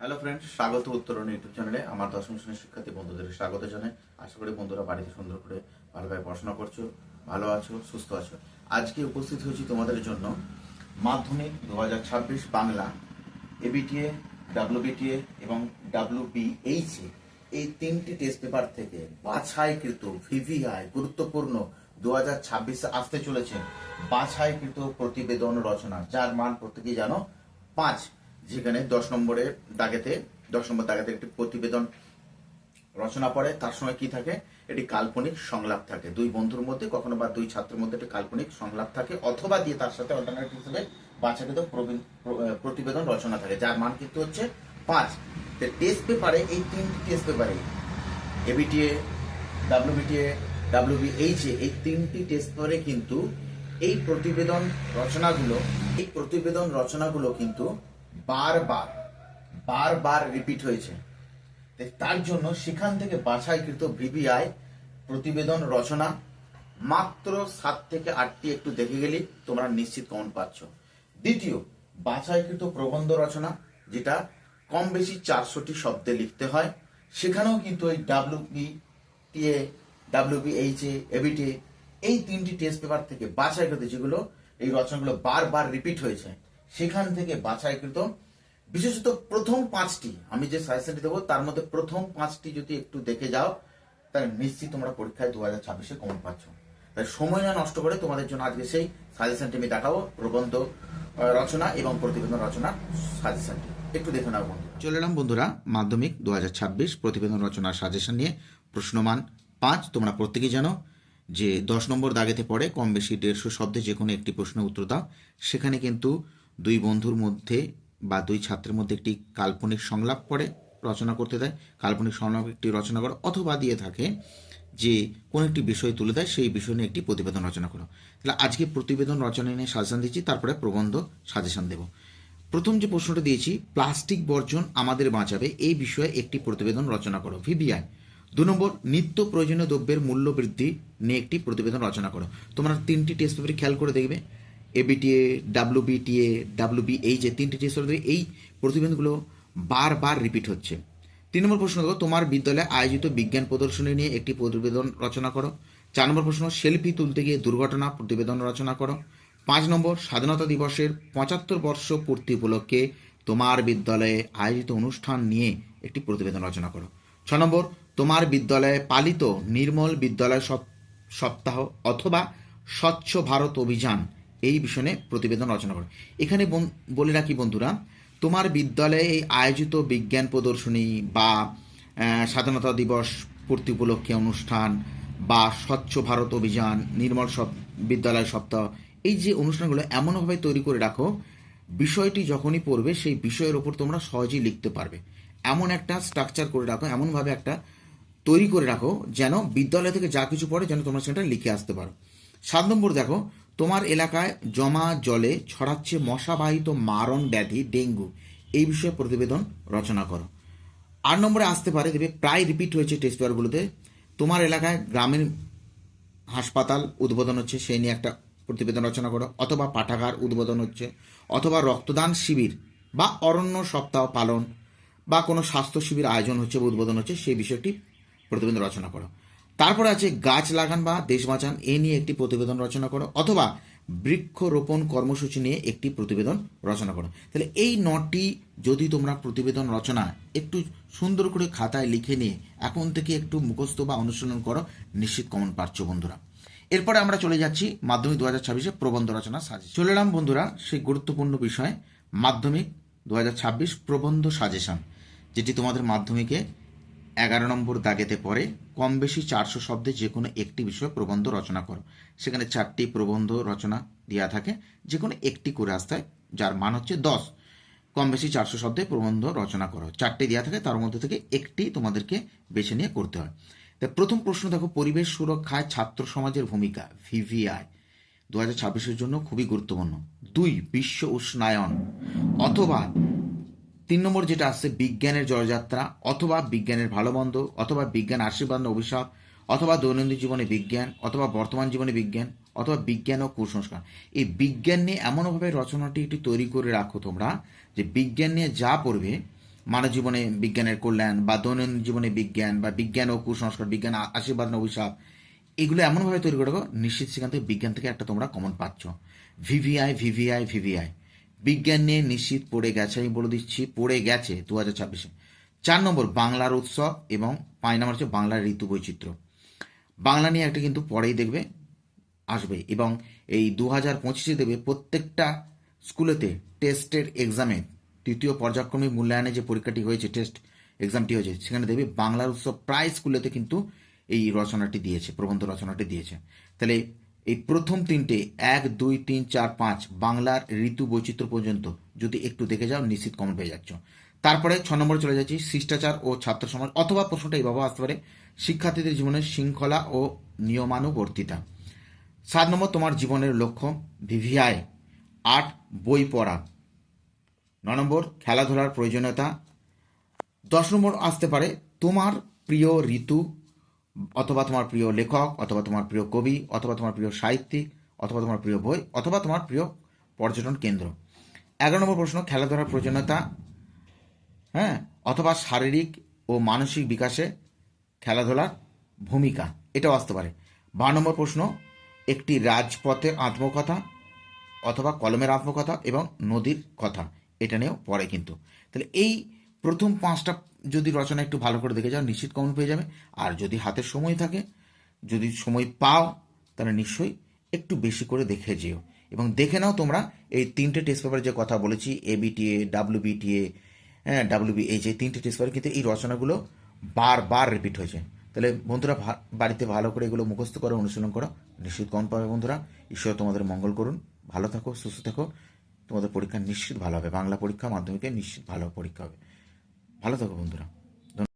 Hello friend স্বাগত উত্তরণ YouTube চ্যানেলে আমার দশম শ্রেণির শিক্ষার্থী বন্ধুদের স্বাগত জানাই। আশা করি বন্ধুরা বাড়িতে সুন্দর করে ভালোভাবে পড়াশোনা করছ, ভালো আছো, সুস্থ আছো। আজকে উপস্থিত হয়েছি তোমাদের জন্য মাধ্যমিক দু হাজার ছাব্বিশ বাংলা এবিটিএ ডাব্লিউবিটিএ এবং ডাব্লিউবিএইচ এই তিনটি টেস্ট পেপার থেকে বাছাইকৃত ভিভিআই গুরুত্বপূর্ণ দু হাজার ছাব্বিশে আসতে চলেছে। বাছাইকৃত প্রতিবেদন রচনা, যার মান প্রত্যেকেই জানো, পাঁচ। যেখানে দশ নম্বরের দাগেতে, দশ নম্বর দাগেতে একটি প্রতিবেদন রচনা পড়ে। তার সময় কি থাকে? এটি কাল্পনিক সংলাপ থাকে। দুই বন্ধুর মধ্যে কখনো বা দুই ছাত্রের মধ্যে একটি কাল্পনিক সংলাপ থাকে, অথবা দিয়ে তার সাথে অল্টারনেটিভ হিসেবে বাচ্চাকৃত প্রতিবেদন রচনা থাকে, যার মান কিন্তু হচ্ছে পাঁচ। টেস্ট পেপারে এই তিনটি টেস্ট পেপারে এবিটিএ ডাব্লিউবিটিএ ডাব্লিউবিএইচ এই তিনটি টেস্ট পেপারে কিন্তু এই প্রতিবেদন রচনাগুলো, এই প্রতিবেদন রচনাগুলো কিন্তু বারবার বারবার রিপিট হয়েছে। তার জন্য সেখান থেকে বাছাইকৃত ভিভিআই প্রতিবেদন রচনা মাত্র সাত থেকে আটটি একটু দেখে গেলেই তোমরা নিশ্চিত কমন পাচ্ছ। দ্বিতীয়, বাছাইকৃত প্রবন্ধ রচনা, যেটা কম বেশি চারশোটি শব্দে লিখতে হয়। সেখানেও কিন্তু ওই WP TA WBH A ABT এই তিনটি টেস্ট পেপার থেকে বাছাইকৃত যেগুলো, এই রচনাগুলো বারবার রিপিট হয়েছে। সেখান থেকে বাছাইকৃত। বিশেষত প্রথম পাঁচটি, আমি যে সাজেশনটি দেবো, তার মধ্যে প্রথম পাঁচটি যদি একটু দেখে যাও, তাহলে নিশ্চিত তোমরা পরীক্ষায় দু হাজার ছাব্বিশে কমন পাচ্ছ। তাই সময় না নষ্ট করে তোমাদের জন্য আজকে সেই সাজেশনটি আমি দেখাবো, প্রবন্ধ রচনা এবং প্রতিবেদন রচনা সাজেশনটি একটু দেখে নাও বন্ধু চলে এলাম বন্ধুরা, মাধ্যমিক দু হাজার ছাব্বিশ, প্রতিবেদন রচনার সাজেশন নিয়ে প্রশ্নমান পাঁচ, তোমরা প্রত্যেকেই জানো যে দশ নম্বর দাগেতে পড়ে কম বেশি দেড়শো শব্দে যে কোনো একটি প্রশ্নের উত্তর দাও। সেখানে কিন্তু দুই বন্ধুর মধ্যে বা দুই ছাত্রের মধ্যে একটি কাল্পনিক সংলাপ পড়ে রচনা করতে দেয়। কাল্পনিক সংলাপ একটি রচনা করো অথবা দিয়ে থাকে যে কোন একটি বিষয় তুলে দেয়, সেই বিষয় নিয়ে একটি প্রতিবেদন রচনা করো। তাহলে আজকে প্রতিবেদন রচনা নিয়ে সাজেশন দিচ্ছি, তারপরে প্রবন্ধ সাজেশন দেব। প্রথম যে প্রশ্নটা দিয়েছি, প্লাস্টিক বর্জন আমাদের বাঁচাবে, এই বিষয়ে একটি প্রতিবেদন রচনা করো, ভিবিআই। দু নম্বর, নিত্য প্রয়োজনীয় দ্রব্যের মূল্য বৃদ্ধি নিয়ে একটি প্রতিবেদন রচনা করো। তোমরা তিনটি টেস্ট পেপারে খেয়াল করে দেখবে। এবিটিএ ডাব্লিউবিটিএ ডাব্লিউবি এই যে তিনটি টেস্ট এই প্রতিবেদনগুলো বারবার রিপিট হচ্ছে। তিন নম্বর প্রশ্ন দেখো তোমার বিদ্যালয়ে আয়োজিত বিজ্ঞান প্রদর্শনী নিয়ে একটি প্রতিবেদন রচনা করো। চার নম্বর প্রশ্ন, সেলফি তুলতে গিয়ে দুর্ঘটনা প্রতিবেদন রচনা করো। পাঁচ নম্বর, স্বাধীনতা দিবসের পঁচাত্তর বর্ষ পূর্তি উপলক্ষে তোমার বিদ্যালয়ে আয়োজিত অনুষ্ঠান নিয়ে একটি প্রতিবেদন রচনা করো। ছ নম্বর, তোমার বিদ্যালয়ে পালিত নির্মল বিদ্যালয় সপ- সপ্তাহ অথবা স্বচ্ছ ভারত অভিযান এই বিষয়ে প্রতিবেদন রচনা করো। এখানে বলে রাখি বন্ধুরা, তোমার বিদ্যালয়ে এই আয়োজিত বিজ্ঞান প্রদর্শনী বা স্বাধীনতা দিবস পূর্তি উপলক্ষে অনুষ্ঠান বা স্বচ্ছ ভারত অভিযান, নির্মল সব, বিদ্যালয় সপ্তাহ, এই যে অনুষ্ঠানগুলো এমনভাবে তৈরি করে রাখো, বিষয়টি যখনই পড়বে সেই বিষয়ের ওপর তোমরা সহজেই লিখতে পারবে। এমন একটা স্ট্রাকচার করে রাখো, এমনভাবে একটা তৈরি করে রাখো যেন বিদ্যালয় থেকে যা কিছু পড়ে যেন তোমরা সেটা লিখে আসতে পারো। সাত নম্বর দেখো তোমার এলাকায় জমা জলে ছড়াচ্ছে মশাবাহিত মারণ ব্যাধি, ডেঙ্গু। এই বিষয়ে প্রতিবেদন রচনা করো। আট নম্বরে আসতে পারে, দেখবে প্রায় রিপিট হয়েছে টেস্ট পেপারগুলোতে তোমার এলাকায় গ্রামীণ হাসপাতাল উদ্বোধন হচ্ছে, সেই নিয়ে একটা প্রতিবেদন রচনা করো। অথবা পাঠাগার উদ্বোধন হচ্ছে, অথবা রক্তদান শিবির বা অরণ্য সপ্তাহ পালন বা কোনো স্বাস্থ্য শিবির আয়োজন হচ্ছে বা উদ্বোধন হচ্ছে, সেই বিষয়টি প্রতিবেদন রচনা করো। তারপরে আছে গাছ লাগান বা দেশ বাঁচান, এ নিয়ে একটি প্রতিবেদন রচনা করো, অথবা বৃক্ষরোপণ কর্মসূচি নিয়ে একটি প্রতিবেদন রচনা করো। তাহলে এই নটি যদি তোমরা প্রতিবেদন রচনা একটু সুন্দর করে খাতায় লিখে নিয়ে এখন থেকে একটু মুখস্থ বা অনুশীলন করো, নিশ্চিত কমন পাচ্ছ বন্ধুরা। এরপরে আমরা চলে যাচ্ছি মাধ্যমিক দু হাজার ছাব্বিশে প্রবন্ধ রচনা সাজে চলে এলাম বন্ধুরা সেই গুরুত্বপূর্ণ বিষয়, মাধ্যমিক দু হাজার ছাব্বিশ প্রবন্ধ সাজেশন, যেটি তোমাদের মাধ্যমিকে এগারো নম্বর দাগেতে পড়ে কম বেশি চারশো শব্দে যে কোনো একটি বিষয়ে প্রবন্ধ রচনা করো। সেখানে চারটি প্রবন্ধ রচনা দেওয়া থাকে যে কোনো একটি করে আসতে যার মান হচ্ছে দশ। কম বেশি চারশো শব্দে প্রবন্ধ রচনা করো। চারটি দেওয়া থাকে, তার মধ্যে থেকে একটি তোমাদেরকে বেছে নিয়ে করতে হয়। তা প্রথম প্রশ্ন দেখো, পরিবেশ সুরক্ষায় ছাত্র সমাজের ভূমিকা, ভিভিআই। দু হাজার ছাব্বিশের জন্য খুবই গুরুত্বপূর্ণ। দুই, বিশ্ব উষ্ণায়ন। অথবা তিন নম্বর যেটা আসছে বিজ্ঞানের জয়যাত্রা অথবা বিজ্ঞানের ভালো মন্দ অথবা বিজ্ঞান আশীর্বাদ অভিশাপ অথবা দৈনন্দিন জীবনে বিজ্ঞান অথবা বর্তমান জীবনে বিজ্ঞান অথবা বিজ্ঞান ও কুসংস্কার। এই বিজ্ঞান নিয়ে এমনভাবে রচনাটি একটি তৈরি করে রাখো তোমরা যে বিজ্ঞান নিয়ে যা পড়বে মানব জীবনে বিজ্ঞানের কল্যাণ বা দৈনন্দিন জীবনে বিজ্ঞান বা বিজ্ঞান ও কুসংস্কার বিজ্ঞান আশীর্বাদ অভিশাপ এগুলো এমনভাবে তৈরি করে রাখো, নিশ্চিত সেখান থেকে বিজ্ঞান থেকে একটা তোমরা কমন পাচ্ছ। ভিভিআই ভিভিআই ভিভিআই বিজ্ঞান নিয়ে নিশ্চিত পড়ে গেছে, আমি বলে দিচ্ছি, পড়ে গেছে দু হাজার ছাব্বিশে। চার নম্বর, বাংলার উৎসব এবং পাঁচ নম্বর হচ্ছে বাংলার ঋতু বৈচিত্র্য বাংলা নিয়ে একটা কিন্তু পরেই দেখবে, আসবে এবং এই দু হাজার পঁচিশে দেবে প্রত্যেকটা স্কুলেতে টেস্টের এক্সামে তৃতীয় পর্যায়ক্রমিক মূল্যায়নে যে পরীক্ষাটি হয়েছে, টেস্ট এক্সামটি হয়েছে, সেখানে দেবে বাংলার উৎসব প্রায় স্কুলেতে কিন্তু এই রচনাটি দিয়েছে, প্রবন্ধ রচনাটি দিয়েছে। তাহলে এই প্রথম তিনটে, এক, দুই, তিন, চার, পাঁচ, বাংলার ঋতু বৈচিত্র্য পর্যন্ত যদি একটু দেখে যাও, নিশ্চিত কমন পেয়ে যাচ্ছ। তারপরে ছ নম্বরে চলে যাচ্ছি, শিষ্টাচার ও ছাত্র সমাজ, অথবা প্রশ্নটা এইভাবে আসতে পারে, শিক্ষার্থীদের জীবনের শৃঙ্খলা ও নিয়মানুবর্তিতা। সাত নম্বর, তোমার জীবনের লক্ষ্য, ভিভিআই। আট, বই পড়া। ন নম্বর, খেলাধুলার প্রয়োজনীয়তা। দশ নম্বর আসতে পারে, তোমার প্রিয় ঋতু অথবা তোমার প্রিয় লেখক, অথবা তোমার প্রিয় কবি, অথবা তোমার প্রিয় সাহিত্যিক, অথবা তোমার প্রিয় বই, অথবা তোমার প্রিয় পর্যটন কেন্দ্র। এগারো নম্বর প্রশ্ন, খেলাধুলার প্রয়োজনীয়তা হ্যাঁ অথবা শারীরিক ও মানসিক বিকাশে খেলাধুলার ভূমিকা, এটাও আসতে পারে। বারো নম্বর প্রশ্ন, একটি রাজপথের আত্মকথা অথবা কলমের আত্মকথা এবং নদীর কথা, এটা নিয়েও পড়ে কিন্তু। তাহলে এই প্রথম পাঁচটা যদি রচনা একটু ভালো করে দেখে যাও, নিশ্চিত কমন পেয়ে যাবে। আর যদি হাতে সময় থাকে, যদি সময় পাও, তাহলে নিশ্চয়ই একটু বেশি করে দেখে যেও। এবং দেখে নাও তোমরা এই তিনটে টেস্ট পেপার যে কথা বলেছি এবিটিএ ডাব্লিউবিটিএ হ্যাঁ ডাব্লিউবিএইচ এই তিনটে টেস্ট পেপার কিন্তু এই রচনাগুলো বারবার রিপিট হয়েছে। তাহলে বন্ধুরা বাড়িতে ভালো করে এগুলো মুখস্থ করো, অনুশীলন করো, নিশ্চিত কম পাবে বন্ধুরা। ঈশ্বর তোমাদের মঙ্গল করুন, ভালো থাকো, সুস্থ থাকো। তোমাদের পরীক্ষা নিশ্চিত ভালো হবে, বাংলা পরীক্ষা মাধ্যমিকে নিশ্চিত ভালো পরীক্ষা হবে। ভালো থাকো বন্ধুরা।